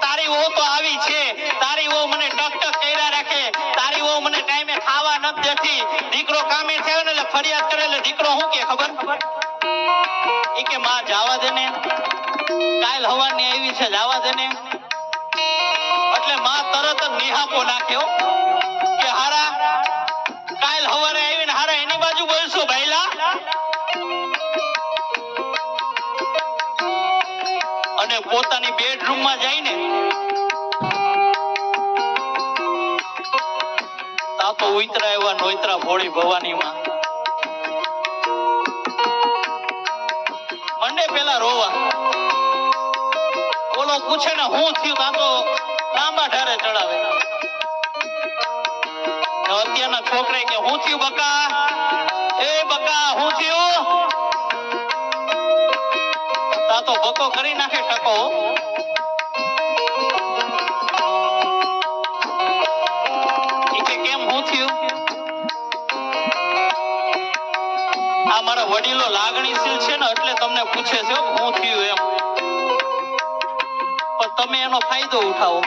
તારી વહુ તો આવી છે. તારી વહુ મને ટક ટક કર્યા રાખે. તારી વહુ મને ટાઈમે ખાવા નથી દેતી. દીકરો કામે થયો ને એટલે ફરિયાદ કરે એટલે દીકરો શું કે ખબર? એ કે માં જાવા દે ને. કાલ હવાની આવી છે, જાવા દે ને. એટલે માં તરત જ નિહાપો નાખ્યો અને પોતાની બેડરૂમમાં જઈને તા ઉતરા એવા નોતરા ભોળી ભવાની માં મંડે પેલા રોવા. ઓલો પૂછે ને, હું થયું? તા તો લાંબા ઢારે ચડાવે. અત્યારના છોકરે કે, હું થયું બકા? એ બકા, હું થયું? તા બકો કરી નાખે ટકો કેમ હું થયું? આ મારા વડીલો લાગણીશીલ છે ને એટલે તમને પૂછે છે, હું થયું એમ. પણ તમે એનો ફાયદો ઉઠાવો.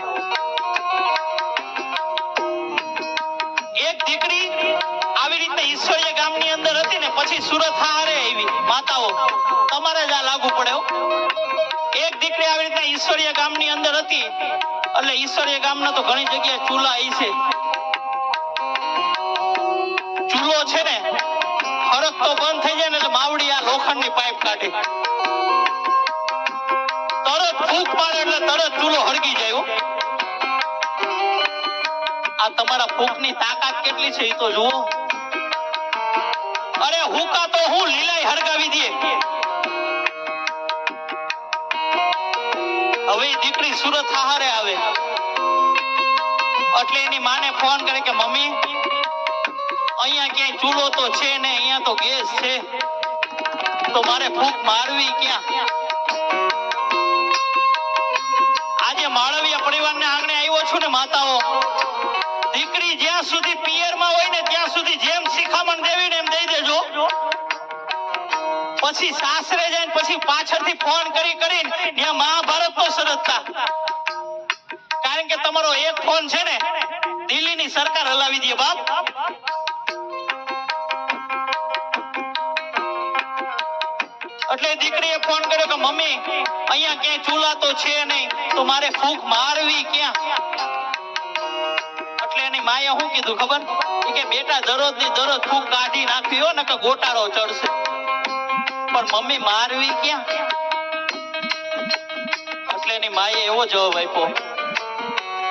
દીકરી આવી રીતે ઈશ્વરીય ગામની અંદર હતી ને પછી સુરત હારે આવી. માતાઓ, તમારે જ આ લાગુ પડે એક દીકરી આવી રીતે ઈશ્વરીય ગામની અંદર હતી, એટલે ઈશ્વરીય ગામના તો ઘણી જગ્યાએ ચૂલા આવી છે. ચૂલો છે ને ફરક તો બંધ થઈ જાય ને એટલે માવડી આ લોખંડની પાઇપ કાઢે. તરત ફૂંક પાડે એટલે તરત ચૂલો હળગી જાય. આ તમારા ફૂંકની તાકાત કેટલી છે એ તો જુઓ. અરે હુકા તો હું લીલાય હળગાવી દે. હવે દીકરી સુરત હારે આવે. એટલે એની માને ફોન કરે કે, મમ્મી, અહીંયા ક્યાંય ચૂલો તો છે ને અહીંયા તો ગેસ છે. તો મારે ફૂંક મારવી ક્યાં? આજે માળવિયા પરિવારને આંગણે આવ્યો છું ને માતાઓ. જ્યાં સુધી પિયરમાં હોય ને ત્યાં સુધી જેમ શિખામણ દેવી ને એમ દઈ દેજો. પછી સાસરે જાય પછી પાછળથી ફોન કરી કરીને ત્યાં મહાભારત નો સરસતા કારણ કે તમારો એક ફોન છે ને, દિલ્હીની સરકાર હલાવી દે બાપ. એટલે દીકરીએ ફોન કર્યો કે મમ્મી, અહીંયા ક્યાંય ચૂલા તો છે નહીં, તો મારે ફૂંક મારવી ક્યાં? માએ શું કીધું ખબર? કે બેટા દરરોજની દરરોજ ફૂંક કાઢી નાખવી ને કે ગોટાળો ચડશે. પણ મમ્મી મારવી ક્યાં? એટલે એની માએ એવો જવાબ આપ્યો.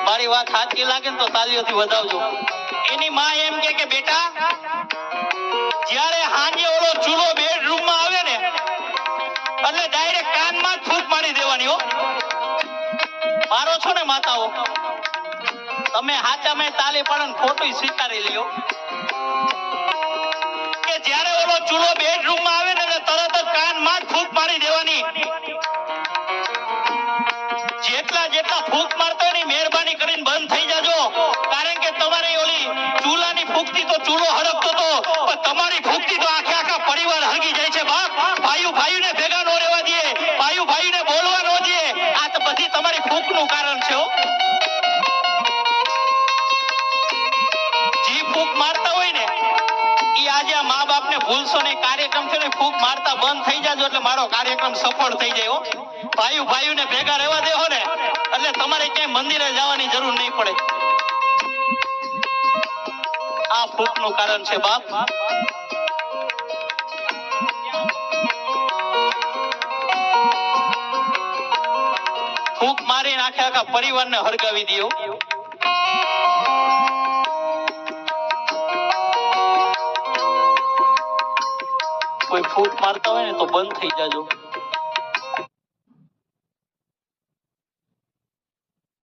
મારી વાત સાચી લાગે ને તો તાલીઓથી વધાવજો. એની માં એમ કે, બેટા, જ્યારે હાંજે ઓલો ચૂલો બેડરૂમમાં આવે ને, એટલે ડાયરેક્ટ કાનમાં જ ફૂંક મારી દેવાની હો. મારો છો ને માતાઓ? તમે હાચા મેં તાલી પાડો ખોટું સ્વીકારી લ્યો. કે જ્યારે ઓલો ચૂલો બેડરૂમમાં આવે ને તરત જ કાનમાં ફૂંક મારી દેવાની. જેટલા જેટલા ફૂંક મારતો ની મહેરબાની કરીને બંધ થઈ જાજો. કારણ કે તમારી ઓલી ચૂલાની ફૂંકથી તો ચૂલો હડકતો તો, પણ તમારી ફૂંકથી તો આખે આખા પરિવાર હરગી જાય છે બાપ. ભાઈઓ ને ભેગા નો રહેવા દે ભાઈઓ ને બોલવા નો દે આ તો બધી તમારી ફૂંકનું કારણ છે આજે આ મા બાપને ભૂલશો નહીં. કાર્યક્રમ છે ને ખૂબ મારતા બંધ થઈ જાજો એટલે મારો કાર્યક્રમ સફળ થઈ જાય ભાઈઓ, ભાઈઓને ભેગા રહેવા દેહો ને, એટલે તમારે ક્યાંય મંદિરે જવાની જરૂર નહીં પડે. આ ફૂંકનું કારણ છે બાપ. ફૂંક મારી આખે આખા પરિવારને હરગાવી દો કોઈ ફૂટ મારતા હોય ને તો બંધ થઈ જાજો.